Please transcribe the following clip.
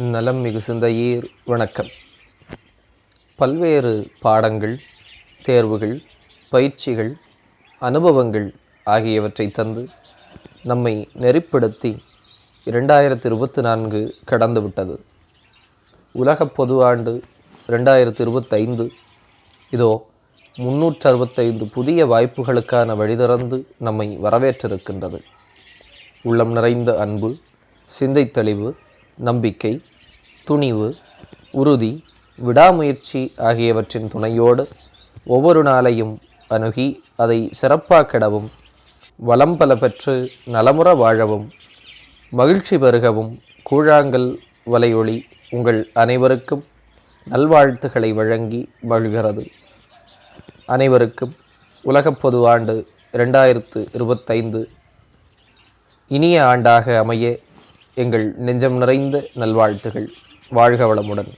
நலம் மிகுந்த ஈர் வணக்கம். பல்வேறு பாடங்கள் தேர்வுகள் பயிற்சிகள் அனுபவங்கள் ஆகியவற்றை தந்து நம்மை நெறிப்படுத்தி இரண்டாயிரத்தி இருபத்தி நான்கு கடந்துவிட்டது. உலக உலகப் பொது ஆண்டு ரெண்டாயிரத்தி இருபத்தைந்து இதோ முன்னூற்றறுபத்தைந்து புதிய வாய்ப்புகளுக்கான வழி திறந்து நம்மை வரவேற்றிருக்கின்றது. உள்ளம் நிறைந்த அன்பு சிந்தை தெளிவு நம்பிக்கை துணிவு உறுதி விடாமுயற்சி ஆகியவற்றின் துணையோடு ஒவ்வொரு நாளையும் அணுகி அதை சிறப்பாக்கிடவும் வளம் பல பெற்று நலமுற வாழவும் மகிழ்ச்சி பெருகவும் கூழாங்கல் வலையொளி உங்கள் அனைவருக்கும் நல்வாழ்த்துக்களை வழங்கி மகிழ்கிறது. அனைவருக்கும் உலகப் பொது ஆண்டு ரெண்டாயிரத்து இருபத்தைந்து இனிய ஆண்டாக அமைய எங்கள் நெஞ்சம் நிறைந்த நல்வாழ்த்துகள். வாழ்க வளமுடன்.